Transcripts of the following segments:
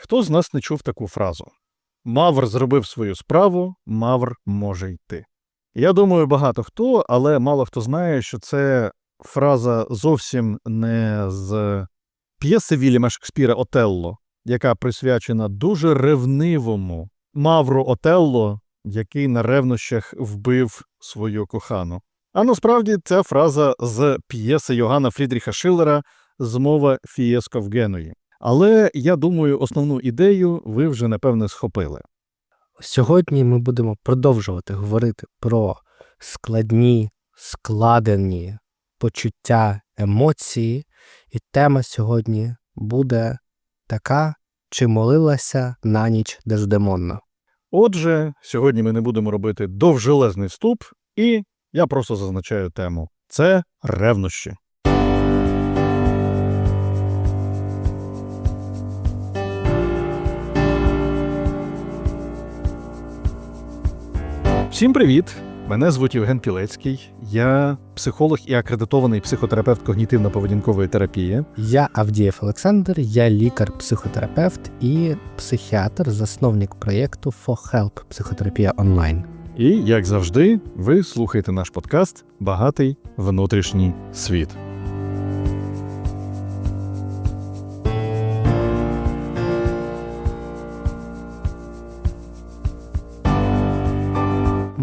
Хто з нас не чув таку фразу? Мавр зробив свою справу, мавр може йти. Я думаю, багато хто, але мало хто знає, що це фраза зовсім не з п'єси Вільяма Шекспіра Отелло, яка присвячена дуже ревнивому мавру Отелло, який на ревнощах вбив свою кохану. А насправді ця фраза з п'єси Йоганна Фрідріха Шиллера Змова Фієско в Генуї. Але я думаю, основну ідею ви вже напевне схопили. Сьогодні ми будемо продовжувати говорити про складні, складені почуття, емоції, і тема сьогодні буде така, чи молилася на ніч Дездемонна. Отже, сьогодні ми не будемо робити довжелезний вступ, і я просто зазначаю тему: це ревнощі. Всім привіт! Мене звуть Євген Пілецький. Я психолог і акредитований психотерапевт когнітивно-поведінкової терапії. Я Авдієв Олександр, я лікар-психотерапевт і психіатр, засновник проєкту For Help Психотерапія онлайн. І, як завжди, ви слухаєте наш подкаст Багатий внутрішній світ.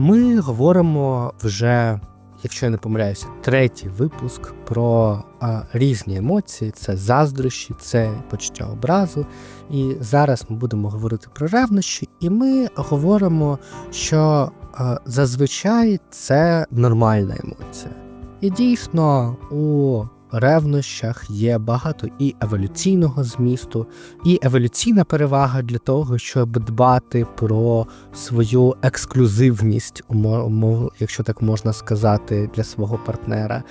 Ми говоримо вже, якщо я не помиляюся, третій випуск про а, різні емоції: це заздрощі, це почуття образу. І зараз ми будемо говорити про ревнощі, і ми говоримо, що а, зазвичай це нормальна емоція. І дійсно у ревнощах є багато і еволюційного змісту, і еволюційна перевага для того, щоб дбати про свою ексклюзивність, якщо так можна сказати, для свого партнера,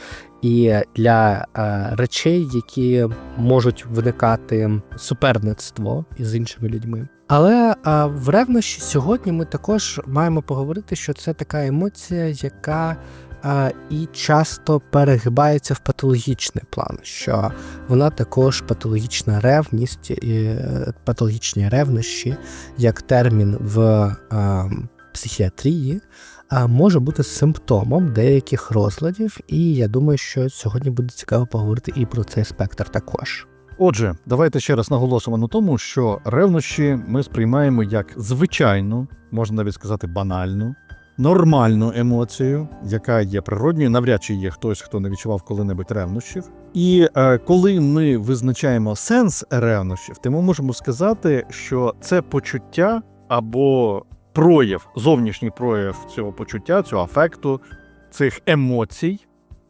і для е, речей, які можуть виникати суперництво із іншими людьми. Але е, в ревнощі сьогодні ми також маємо поговорити, що це така емоція, яка і часто перегибається в патологічний план, що вона також патологічна ревність, і, е, патологічні ревнощі, як термін в психіатрії, може бути симптомом деяких розладів, і я думаю, що сьогодні буде цікаво поговорити і про цей спектр також. Отже, давайте ще раз наголосимо на тому, що ревнощі ми сприймаємо як звичайну, можна навіть сказати, банальну, нормальну емоцію, яка є природньою. Навряд чи є хтось, хто не відчував коли-небудь ревнощів. І е, коли ми визначаємо сенс ревнощів, то ми можемо сказати, що це почуття або прояв, зовнішній прояв цього почуття, цього афекту, цих емоцій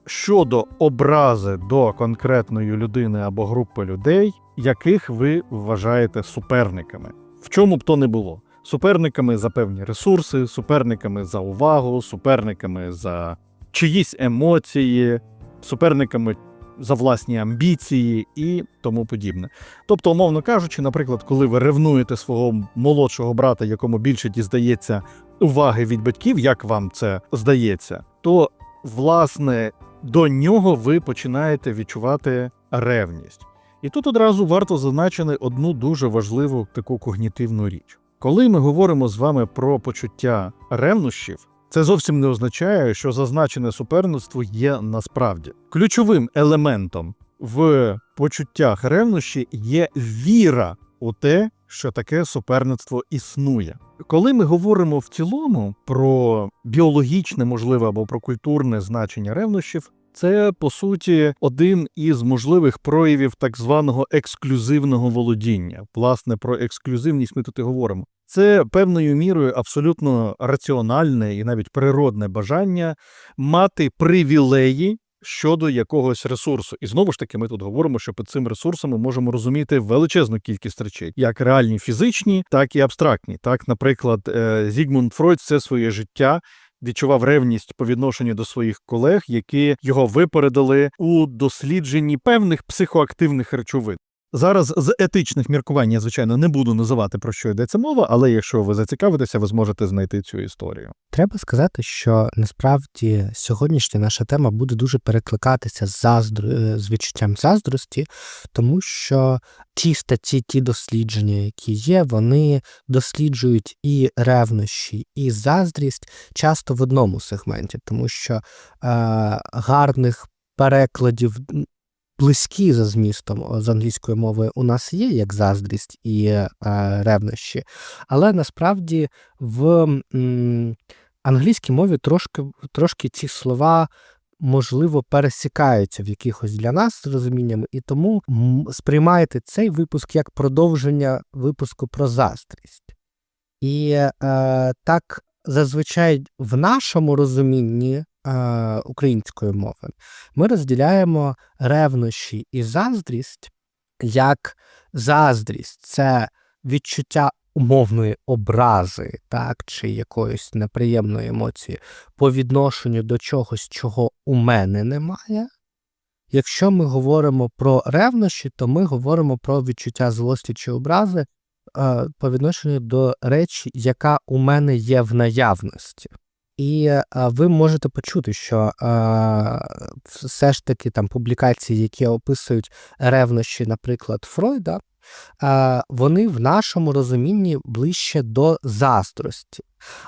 щодо образи до конкретної людини або групи людей, яких ви вважаєте суперниками, в чому б то не було. Суперниками за певні ресурси, суперниками за увагу, суперниками за чиїсь емоції, суперниками за власні амбіції і тому подібне. Тобто, умовно кажучи, наприклад, коли ви ревнуєте свого молодшого брата, якому більше діздається уваги від батьків, як вам це здається, то власне до нього ви починаєте відчувати ревність. І тут одразу варто зазначити одну дуже важливу таку когнітивну річ. Коли ми говоримо з вами про почуття ревнощів, це зовсім не означає, що зазначене суперництво є насправді. Ключовим елементом в почуттях ревнощі є віра у те, що таке суперництво існує. Коли ми говоримо в цілому про біологічне, можливе або про культурне значення ревнощів, це по суті один із можливих проявів так званого ексклюзивного володіння. Власне, про ексклюзивність ми тут і говоримо. Це певною мірою абсолютно раціональне і навіть природне бажання мати привілеї щодо якогось ресурсу. І знову ж таки, ми тут говоримо, що під цим ресурсом ми можемо розуміти величезну кількість речей, як реальні фізичні, так і абстрактні. Так, наприклад, е, Зігмунд Фройд все своє життя. Відчував ревність по відношенню до своїх колег, які його випередили у дослідженні певних психоактивних речовин. Зараз з етичних міркувань я, звичайно, не буду називати про що йдеться мова, але якщо ви зацікавитеся, ви зможете знайти цю історію. Треба сказати, що насправді сьогоднішня наша тема буде дуже перекликатися з, заздр... е, з відчуттям заздрості, тому що ті статті, ті дослідження, які є, вони досліджують і ревнощі, і заздрість часто в одному сегменті, тому що е, гарних перекладів. Близькі за змістом з англійської мови у нас є як заздрість і е, ревнощі, але насправді в м, англійській мові трошки, трошки ці слова можливо пересікаються в якихось для нас з розуміннями, і тому сприймайте цей випуск як продовження випуску про заздрість. І е, так зазвичай в нашому розумінні е, української мови ми розділяємо ревнощі і заздрість як заздрість це відчуття умовної образи, так, чи якоїсь неприємної емоції по відношенню до чогось, чого у мене немає. Якщо ми говоримо про ревнощі, то ми говоримо про відчуття злості чи образи е, по відношенню до речі, яка у мене є в наявності. І е, ви можете почути, що все ж таки там публікації, які описують ревнощі, наприклад, Фройда, вони в нашому розумінні ближче до заздрості.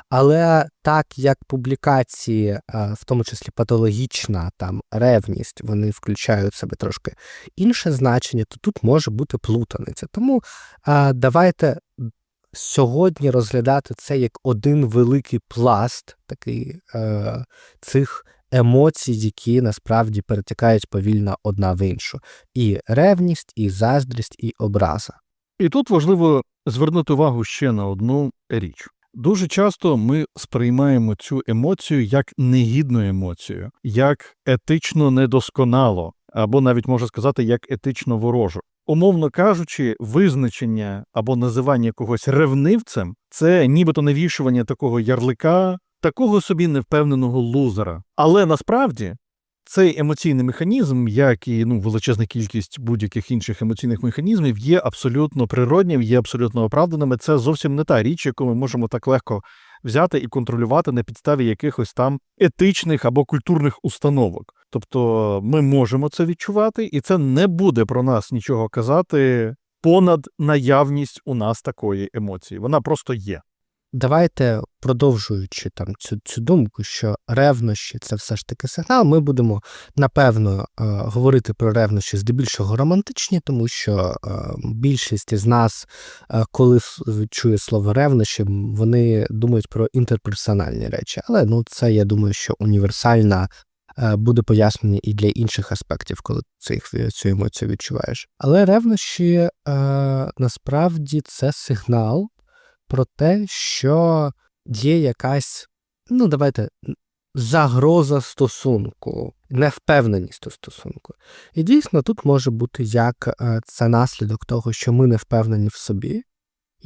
Але так як публікації, в тому числі патологічна там ревність, вони включають в себе трошки інше значення, то тут може бути плутаниця. Тому давайте сьогодні розглядати це як один великий пласт такий е, цих емоцій, які насправді перетікають повільно одна в іншу. І ревність, і заздрість, і образа. І тут важливо звернути увагу ще на одну річ. Дуже часто ми сприймаємо цю емоцію як негідну емоцію, як етично недосконало, або навіть можна сказати, як етично ворожу. Умовно кажучи, визначення або називання когось ревнивцем це нібито навішування такого ярлика, такого собі невпевненого лузера. Але насправді цей емоційний механізм, як і ну, величезна кількість будь-яких інших емоційних механізмів, є абсолютно природнім, є абсолютно оправданими. Це зовсім не та річ, яку ми можемо так легко взяти і контролювати на підставі якихось там етичних або культурних установок. Тобто ми можемо це відчувати, і це не буде про нас нічого казати понад наявність у нас такої емоції. Вона просто є. Давайте, продовжуючи там цю, цю думку, що ревнощі це все ж таки сигнал, ми будемо напевно е, говорити про ревнощі здебільшого романтичні, тому що е, більшість із нас, е, коли чує слово ревнощі, вони думають про інтерперсональні речі. Але ну це я думаю, що універсальна буде пояснення і для інших аспектів, коли ти цю емоцію відчуваєш. Але ревнощі е, насправді це сигнал про те, що є якась, ну давайте, загроза стосунку, невпевненість у стосунку. І дійсно тут може бути як е, це наслідок того, що ми не впевнені в собі.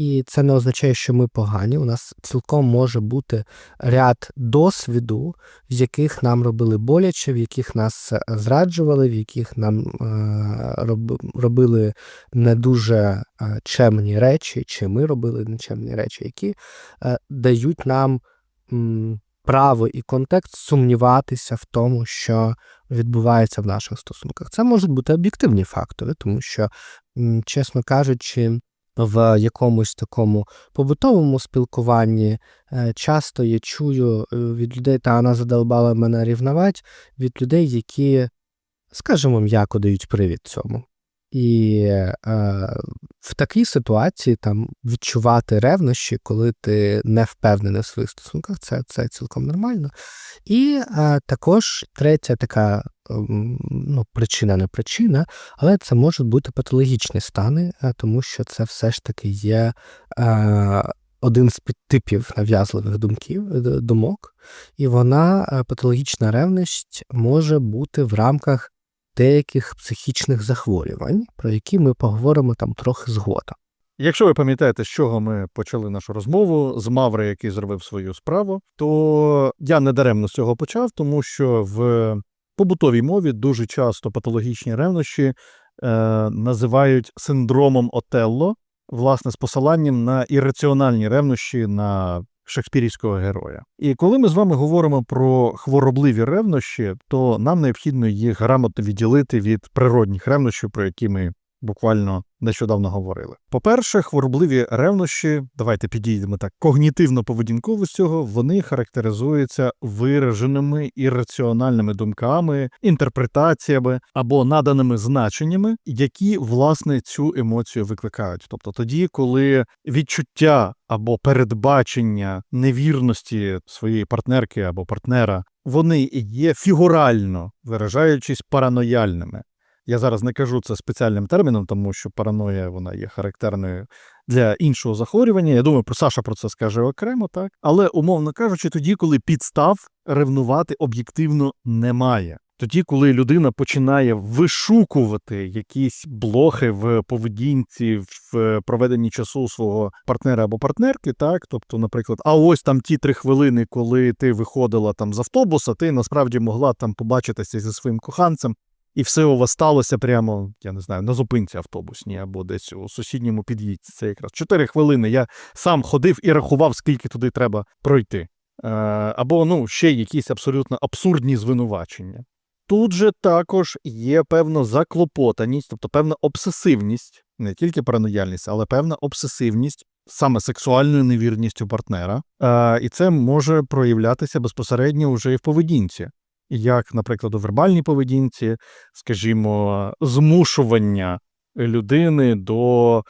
І це не означає, що ми погані. У нас цілком може бути ряд досвіду, в яких нам робили боляче, в яких нас е, зраджували, в яких нам е, робили не дуже е, чемні речі, чи ми робили нечемні речі, які дають нам право і контекст сумніватися в тому, що відбувається в наших стосунках. Це можуть бути об'єктивні фактори, тому що, чесно кажучи, в якомусь такому побутовому спілкуванні е, часто я чую е, від людей, та вона задолбала мене рівнувати, від людей, які, скажімо, м'яко дають привід цьому. І е, в такій ситуації там відчувати ревнощі, коли ти не впевнений в своїх стосунках, це, це цілком нормально. І е, також третя така ем, ну, причина не причина, але це можуть бути патологічні стани, е, тому що це все ж таки є е, один з підтипів нав'язливих думків, е, думок, і вона, е, патологічна ревність, може бути в рамках деяких психічних захворювань, про які ми поговоримо там трохи згодом. Якщо ви пам'ятаєте, з чого ми почали нашу розмову з Маври, який зробив свою справу, то я не даремно з цього почав, тому що в побутовій мові дуже часто патологічні ревнощі е, називають синдромом Отелло, власне, з посиланням на ірраціональні ревнощі на шекспірівського героя. І коли ми з вами говоримо про хворобливі ревнощі, то нам необхідно їх грамотно відділити від природних ревнощів, про які ми буквально нещодавно говорили. По-перше, хворобливі ревнощі, давайте підійдемо так, когнітивно-поведінково з цього, вони характеризуються вираженими ірраціональними думками, інтерпретаціями або наданими значеннями, які власне цю емоцію викликають. Тобто тоді, коли відчуття або передбачення невірності своєї партнерки або партнера, вони є фігурально виражаючись паранояльними. Я зараз не кажу це спеціальним терміном, тому що параноя вона є характерною для іншого захворювання. Я думаю, про Саша про це скаже окремо, так але умовно кажучи, тоді, коли підстав ревнувати об'єктивно немає. Тоді, коли людина починає вишукувати якісь блохи в поведінці, в проведенні часу свого партнера або партнерки, так тобто, наприклад, а ось там ті три хвилини, коли ти виходила там з автобуса, ти насправді могла там побачитися зі своїм коханцем, і все у вас сталося прямо, я не знаю, на зупинці автобусній або десь у сусідньому під'їзді. Це якраз 4 хвилини. Я сам ходив і рахував, скільки туди треба пройти. Е, або ну, ще якісь абсолютно абсурдні звинувачення. Тут же також є певна заклопотаність, тобто певна обсесивність, не тільки паранояльність, але певна обсесивність саме сексуальною невірністю партнера. Е, і це може проявлятися безпосередньо вже і в поведінці як, наприклад, у вербальній поведінці, скажімо, змушування людини до,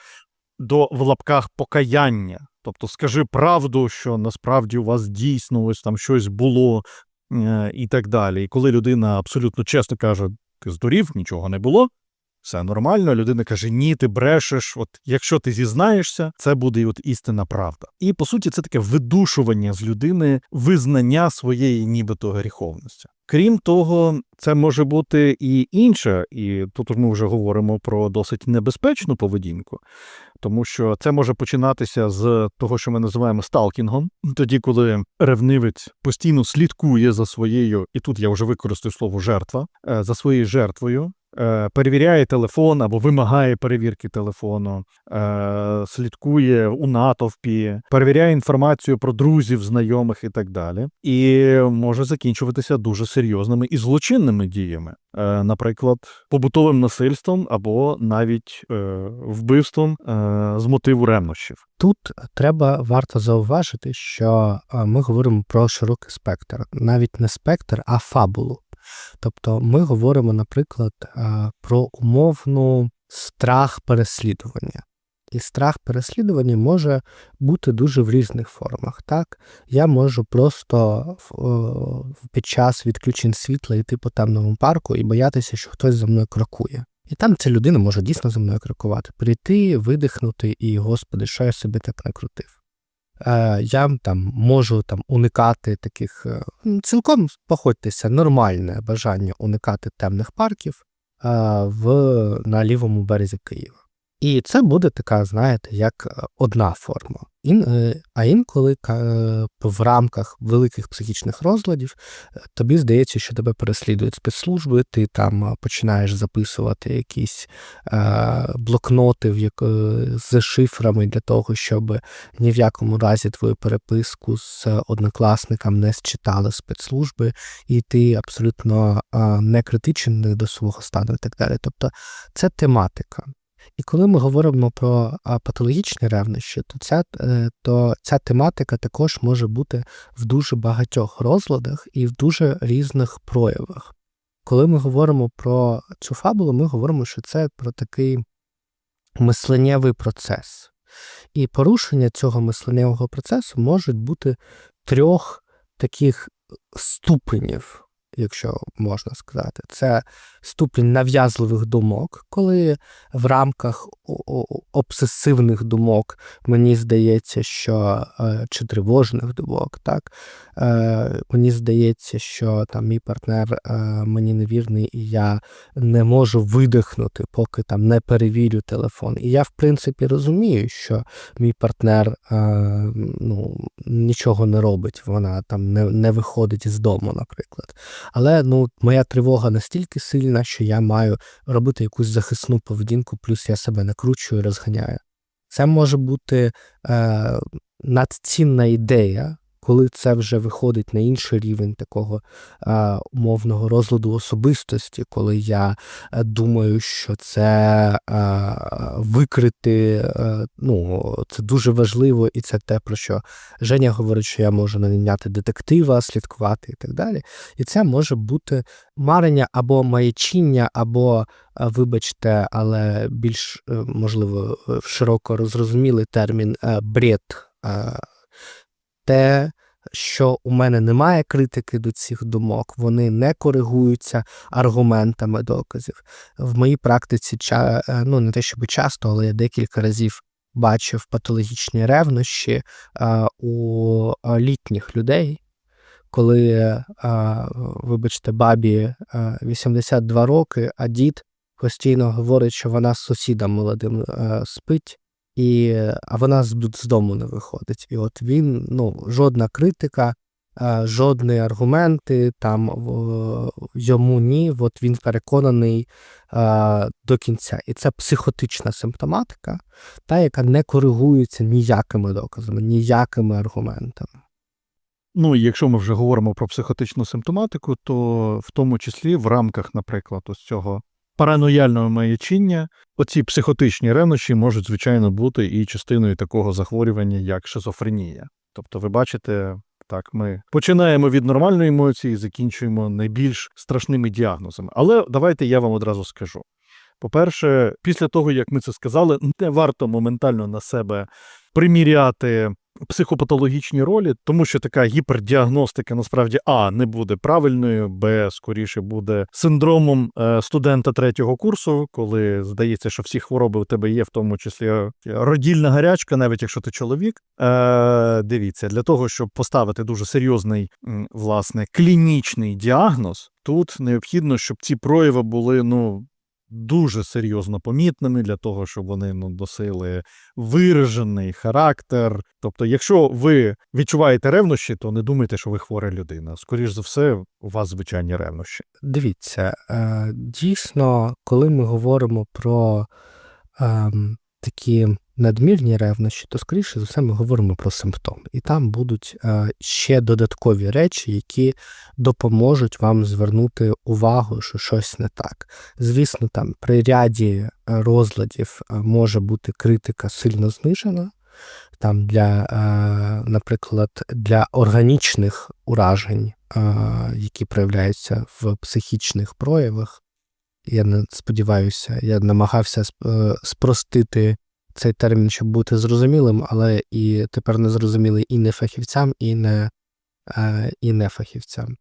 до в лапках покаяння. Тобто, скажи правду, що насправді у вас дійсно ось там щось було е, і так далі. І коли людина абсолютно чесно каже, ти здурів, нічого не було, все нормально. Людина каже: Ні, ти брешеш. От якщо ти зізнаєшся, це буде от істинна правда. І по суті, це таке видушування з людини визнання своєї нібито гріховності. Крім того, це може бути і інше, і тут ми вже говоримо про досить небезпечну поведінку, тому що це може починатися з того, що ми називаємо сталкінгом, тоді, коли ревнивець постійно слідкує за своєю, і тут я вже використаю слово жертва, е, за своєю жертвою. Е, Перевіряє телефон або вимагає перевірки телефону, е, слідкує у натовпі, перевіряє інформацію про друзів, знайомих і так далі, і може закінчуватися дуже серйозними і злочинними діями, Е, наприклад, побутовим насильством або навіть вбивством з мотиву ревнощів. Тут треба варто зауважити, що ми говоримо про широкий спектр, навіть не спектр, а фабулу. Тобто ми говоримо, наприклад, про умовну страх переслідування. І страх переслідування може бути дуже в різних формах. Так, я можу просто під час відключень світла йти по темному парку і боятися, що хтось за мною крокує. І там ця людина може дійсно за мною крокувати, прийти, видихнути, і господи, що я собі так накрутив. Е, я там можу там уникати таких е, цілком походьтеся, нормальне бажання уникати темних парків е, в, на лівому березі Києва. І це буде така, знаєте, як одна форма. Е, а інколи е, в рамках великих психічних розладів е, тобі здається, що тебе переслідують спецслужби, ти там починаєш записувати якісь блокноти з шифрами для того, щоб ні в якому разі твою переписку з однокласником не считали спецслужби, і ти абсолютно не критичен до свого стану і так далі. Тобто це тематика. І коли ми говоримо про патологічні ревнощі, то ця, е, то ця тематика також може бути в дуже багатьох розладах і в дуже різних проявах. Коли ми говоримо про цю фабулу, ми говоримо, що це про такий мисленнєвий процес. І порушення цього мисленнєвого процесу можуть бути трьох таких ступенів, якщо можна сказати. Це ступінь нав'язливих думок, коли в рамках обсесивних думок мені здається, що е, чи тривожних думок, так е, мені здається, що там мій партнер е, мені невірний, і я не можу видихнути, поки там не перевірю телефон. І я, в принципі, розумію, що мій партнер ну, нічого не робить, вона там не, не виходить з дому, наприклад. Але ну, моя тривога настільки сильна. Сильна, що я маю робити якусь захисну поведінку, плюс я себе накручую розганяю. Це може бути е, надцінна ідея, коли це вже виходить на інший рівень такого умовного розладу особистості, коли я е, думаю, що це викрити, е, ну, це дуже важливо, і це те, про що Женя говорить, що я можу наняти детектива, слідкувати і так далі. І це може бути марення або маячіння, або, е, вибачте, але більш можливо широко розрозумілий термін бред. Те, що у мене немає критики до цих думок, вони не коригуються аргументами доказів. В моїй практиці, е, ну не те, щоб часто, але я декілька разів бачив патологічні ревнощі е, у е, літніх людей, коли, вибачте, бабі е, 82 роки, а дід постійно говорить, що вона з сусідом молодим спить, і, а вона з, з дому не виходить. І от він, ну, жодна критика, е, жодні аргументи там йому ні, от він переконаний е, до кінця. І це психотична симптоматика, та, яка не коригується ніякими доказами, ніякими аргументами. Ну, і якщо ми вже говоримо про психотичну симптоматику, то в тому числі в рамках, наприклад, ось цього паранояльного маячіння, оці психотичні ревнощі можуть, звичайно, бути і частиною такого захворювання, як шизофренія. Тобто, ви бачите, так, ми починаємо від нормальної емоції і закінчуємо найбільш страшними діагнозами. Але давайте я вам одразу скажу. По-перше, після того, як ми це сказали, не варто моментально на себе приміряти психопатологічні ролі, тому що така гіпердіагностика насправді а не буде правильною, б скоріше буде синдромом е, студента третього курсу, коли здається, що всі хвороби у тебе є, в тому числі е, родільна гарячка, навіть якщо ти чоловік. Е, дивіться, для того, щоб поставити дуже серйозний власне клінічний діагноз, тут необхідно, щоб ці прояви були ну. Дуже серйозно помітними для того, щоб вони ну, носили виражений характер. Тобто, якщо ви відчуваєте ревнощі, то не думайте, що ви хвора людина. Скоріше за все, у вас звичайні ревнощі. Дивіться, е, дійсно, коли ми говоримо про ем, такі надмірні ревнощі, то скоріше за все ми говоримо про симптом. І там будуть е, ще додаткові речі, які допоможуть вам звернути увагу, що щось не так. Звісно, там при ряді е, розладів е, може бути критика сильно знижена. Там для, наприклад, для органічних уражень, які проявляються в психічних проявах. Я сподіваюся, я намагався спростити цей термін, щоб бути зрозумілим, але і тепер не зрозумілий і не фахівцям, і не, е, і не фахівцям.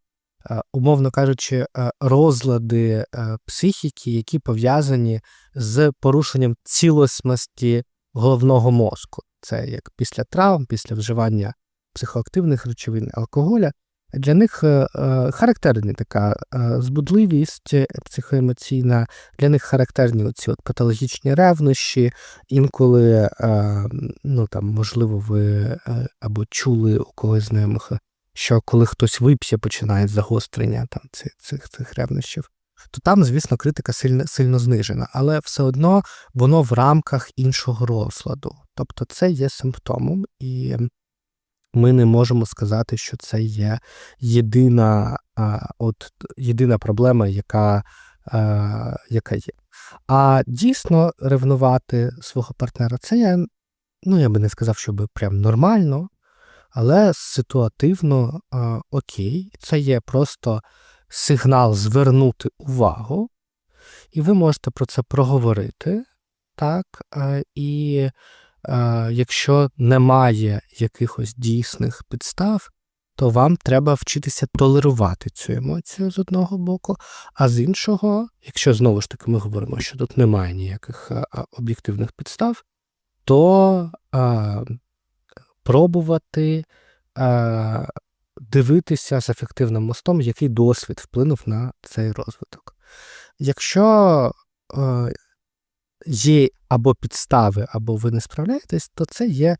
Е, Умовно кажучи, е, розлади психіки, які пов'язані з порушенням цілісності головного мозку. Це як після травм, після вживання психоактивних речовин, алкоголя. Для них е, е, характерна така е, збудливість психоемоційна, для них характерні оці от патологічні ревнощі. Інколи, ну там, можливо, ви або чули у когось знайомих, що коли хтось вип'є, починає загострення там, цих, цих, цих ревнощів. То там, звісно, критика сильно, сильно знижена, але все одно воно в рамках іншого розладу. Тобто це є симптомом, і ми не можемо сказати, що це є єдина, а, от, єдина проблема, яка, а, яка є. А дійсно ревнувати свого партнера це є, ну я би не сказав, що би прям нормально, але ситуативно а, окей. Це є просто сигнал звернути увагу, і ви можете про це проговорити, так, е, і е, якщо немає якихось дійсних підстав, то вам треба вчитися толерувати цю емоцію з одного боку, а з іншого, якщо знову ж таки ми говоримо, що тут немає ніяких е, е, об'єктивних підстав, то е, пробувати е, дивитися з ефективним мостом, який досвід вплинув на цей розвиток. Якщо е, є або підстави, або ви не справляєтесь, то це є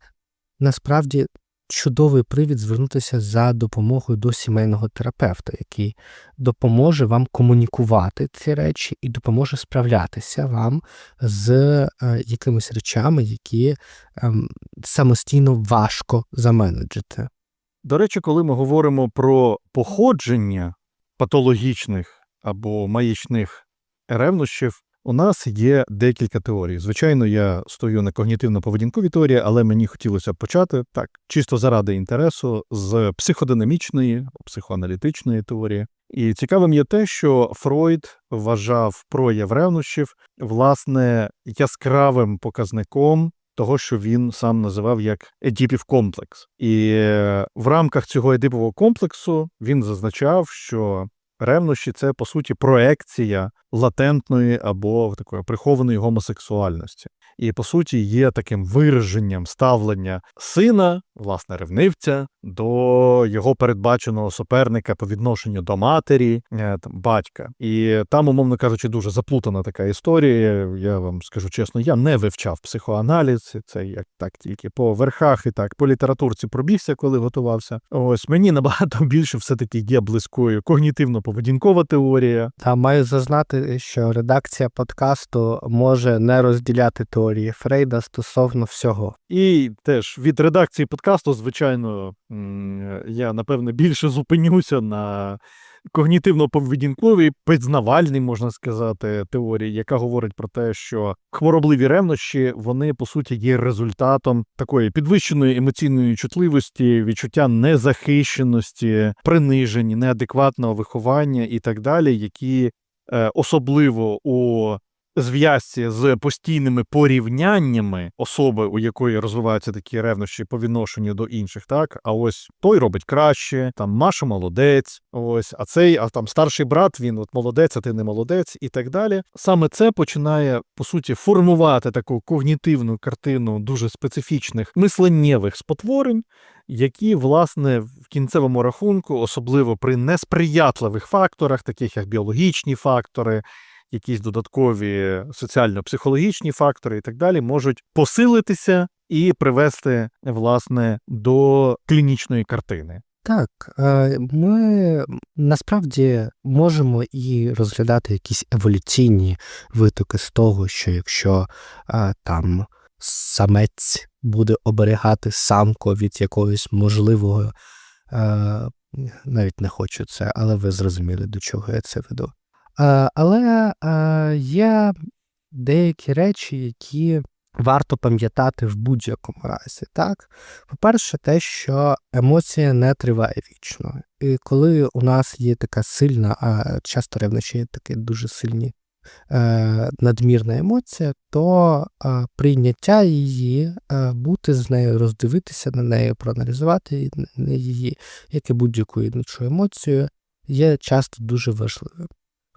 насправді чудовий привід звернутися за допомогою до сімейного терапевта, який допоможе вам комунікувати ці речі і допоможе справлятися вам з е, якимись речами, які ем, самостійно важко заменеджити. До речі, коли ми говоримо про походження патологічних або маячних ревнощів, у нас є декілька теорій. Звичайно, я стою на когнітивно-поведінковій теорії, але мені хотілося почати так, чисто заради інтересу, з психодинамічної, психоаналітичної теорії. І цікавим є те, що Фройд вважав прояв ревнощів власне яскравим показником того, що він сам називав як Едіпів комплекс. І е, в рамках цього Едипового комплексу він зазначав, що ревнощі це по суті проекція латентної або такої прихованої гомосексуальності. І по суті є таким вираженням ставлення сина, власне, ревнивця, до його передбаченого суперника по відношенню до матері, е, там, батька. І там, умовно кажучи, дуже заплутана така історія. Я вам скажу чесно, я не вивчав психоаналіз. Це як так тільки по верхах і так по літературці пробігся, коли готувався. Ось мені набагато більше все-таки є близькою когнітивно-поведінкова теорія, Та маю зазнати, що редакція подкасту може не розділяти теорії Фрейда стосовно всього. І теж від редакції подкасту, звичайно, я напевне більше зупинюся на когнітивно-поведінковій, пізнавальній, можна сказати, теорії, яка говорить про те, що хворобливі ревнощі вони по суті є результатом такої підвищеної емоційної чутливості, відчуття незахищеності, принижень, неадекватного виховання і так далі, які е, особливо у зв'язці з постійними порівняннями особи, у якої розвиваються такі ревнощі по відношенню до інших, так а ось той робить краще, там Маша молодець, ось, а цей, а там старший брат, він от молодець, а ти не молодець, і так далі. Саме це починає по суті формувати таку когнітивну картину дуже специфічних мисленнєвих спотворень. Які, власне, в кінцевому рахунку, особливо при несприятливих факторах, таких як біологічні фактори, якісь додаткові соціально-психологічні фактори і так далі, можуть посилитися і привести власне до клінічної картини. Так, е, ми насправді можемо і розглядати якісь еволюційні витоки з того, що якщо е, там самець буде оберігати самку від якогось можливого, е, навіть не хочу це, але ви зрозуміли, до чого я це веду. Е, Але е, є деякі речі, які варто пам'ятати в будь-якому разі. Так? По-перше, те, що емоція не триває вічно. І коли у нас є така сильна, а часто ревнощі є такі дуже сильні е, надмірна емоція, то прийняття її, бути з нею, роздивитися на неї, проаналізувати її, як і будь-яку іншу емоцію, є часто дуже важливим.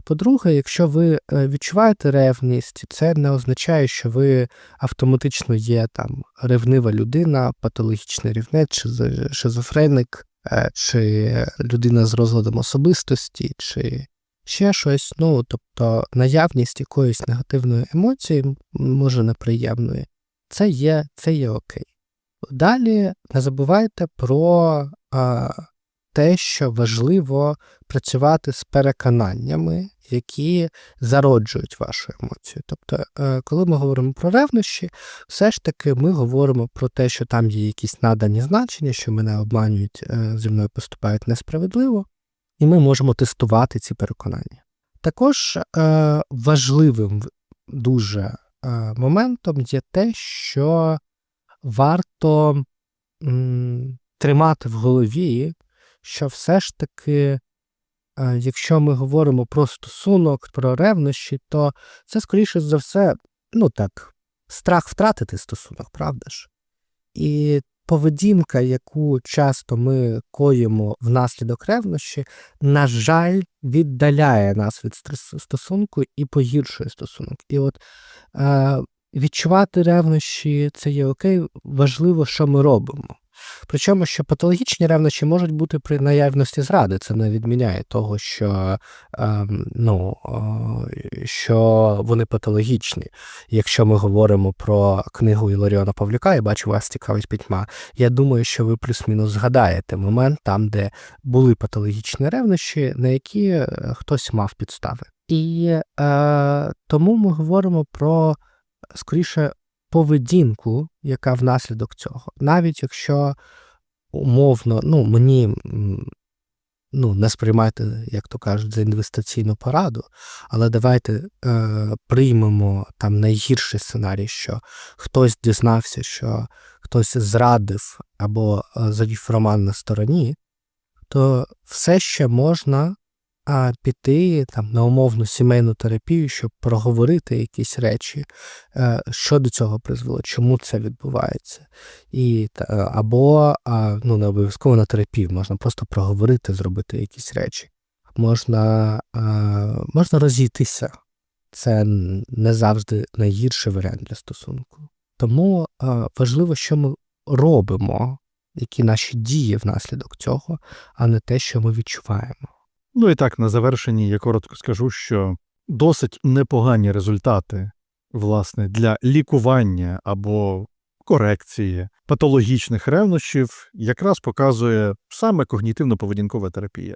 По-друге, якщо ви е, відчуваєте ревність, це не означає, що ви автоматично є там ревнива людина, патологічний рівнець, чи шизофреник, е, чи людина з розладом особистості, чи ще щось. Ну, тобто наявність якоїсь негативної емоції, може неприємної, це є, це є окей. Далі не забувайте про те, що важливо працювати з переконаннями, які зароджують вашу емоцію. Тобто, е, коли ми говоримо про ревнощі, все ж таки ми говоримо про те, що там є якісь надані значення, що мене обманюють, е, зі мною поступають несправедливо, і ми можемо тестувати ці переконання. Також е, важливим дуже моментом є те, що варто тримати в голові, що все ж таки, е, якщо ми говоримо про стосунок, про ревнощі, то це скоріше за все, ну так, страх втратити стосунок, правда ж? І поведінка, яку часто ми коїмо внаслідок ревнощі, на жаль, віддаляє нас від стосунку і погіршує стосунок. І от е, відчувати ревнощі це є окей, важливо, що ми робимо. Причому, що патологічні ревнощі можуть бути при наявності зради. Це не відміняє того, що, ем, ну, що вони патологічні. Якщо ми говоримо про книгу Іларіона Павлюка, я бачу вас цікавить пітьма. Я думаю, що ви плюс-мінус згадаєте момент там, де були патологічні ревнощі, на які е, хтось мав підстави. І е, тому ми говоримо про скоріше поведінку, яка внаслідок цього. Навіть якщо умовно, ну мені ну, не сприймайте, як то кажуть, за інвестиційну пораду, але давайте е, приймемо там найгірший сценарій, що хтось дізнався, що хтось зрадив або е, завів роман на стороні, то все ще можна а, піти там на умовну сімейну терапію, щоб проговорити якісь речі, е, що до цього призвело, чому це відбувається. І, е, або ну, не обов'язково на терапію, можна просто проговорити, зробити якісь речі. Можна, можна розійтися. Це не завжди найгірший варіант для стосунку. Тому важливо, що ми робимо, які наші дії внаслідок цього, а не те, що ми відчуваємо. Ну і так, на завершенні я коротко скажу, що досить непогані результати, власне, для лікування або корекції патологічних ревнощів якраз показує саме когнітивно-поведінкова терапія.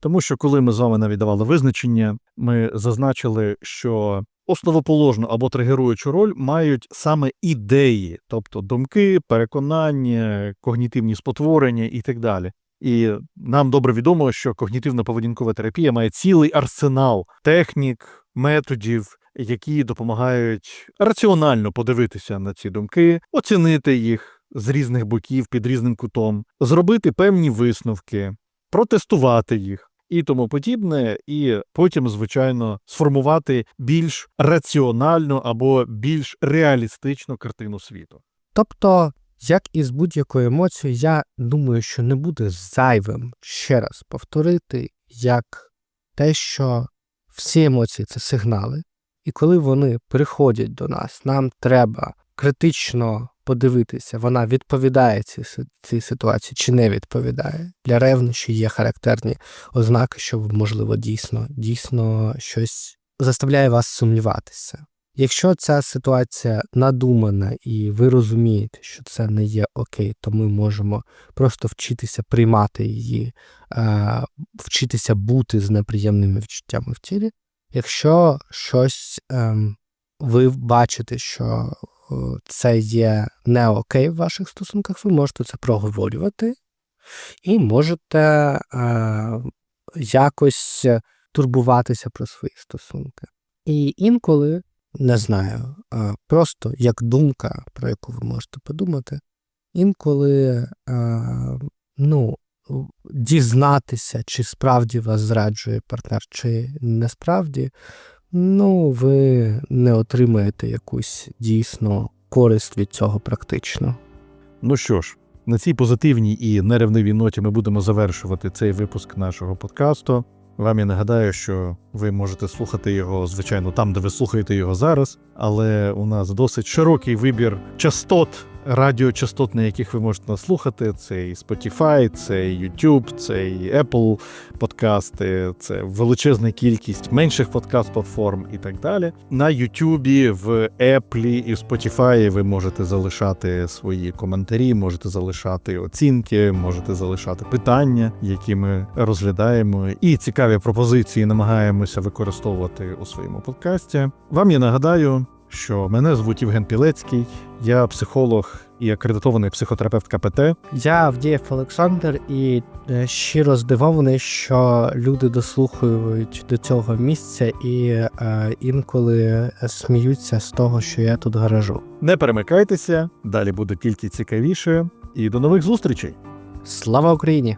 Тому що коли ми з вами навіть давали визначення, ми зазначили, що основоположну або тригеруючу роль мають саме ідеї, тобто думки, переконання, когнітивні спотворення і так далі. І нам добре відомо, що когнітивно-поведінкова терапія має цілий арсенал технік, методів, які допомагають раціонально подивитися на ці думки, оцінити їх з різних боків під різним кутом, зробити певні висновки, протестувати їх і тому подібне, і потім, звичайно, сформувати більш раціональну або більш реалістичну картину світу. Тобто, як і з будь-якою емоцією, я думаю, що не буде зайвим ще раз повторити, як те, що всі емоції це сигнали, і коли вони приходять до нас, нам треба критично подивитися, вона відповідає цій, цій ситуації чи не відповідає. Для ревнощі є характерні ознаки, що можливо дійсно, дійсно щось заставляє вас сумніватися. Якщо ця ситуація надумана і ви розумієте, що це не є окей, то ми можемо просто вчитися приймати її, е, вчитися бути з неприємними відчуттями в тілі. Якщо щось ем, ви бачите, що це є не окей в ваших стосунках, ви можете це проговорювати і можете е, якось турбуватися про свої стосунки. І інколи не знаю, просто як думка, про яку ви можете подумати, інколи ну, дізнатися, чи справді вас зраджує партнер, чи не справді, ну, ви не отримаєте якусь дійсно користь від цього практично. Ну що ж, на цій позитивній і неревнивій ноті ми будемо завершувати цей випуск нашого подкасту. Вам я нагадаю, що ви можете слухати його, звичайно, там, де ви слухаєте його зараз, але у нас досить широкий вибір частот, радіочастот, на яких ви можете нас слухати. Це і Spotify, це і YouTube, це і Apple подкасти, це величезна кількість менших подкаст-платформ і так далі. На YouTube, в Apple і в Spotify ви можете залишати свої коментарі, можете залишати оцінки, можете залишати питання, які ми розглядаємо, і цікаві пропозиції намагаємося використовувати у своєму подкасті. Вам я нагадаю, що мене звуть Євген Пілецький, я психолог і акредитований психотерапевт КПТ. Я Авдієв Олександр і е, щиро здивований, що люди дослухають до цього місця і е, інколи сміються з того, що я тут гаражу. Не перемикайтеся, далі буде тільки цікавіше. І до нових зустрічей! Слава Україні!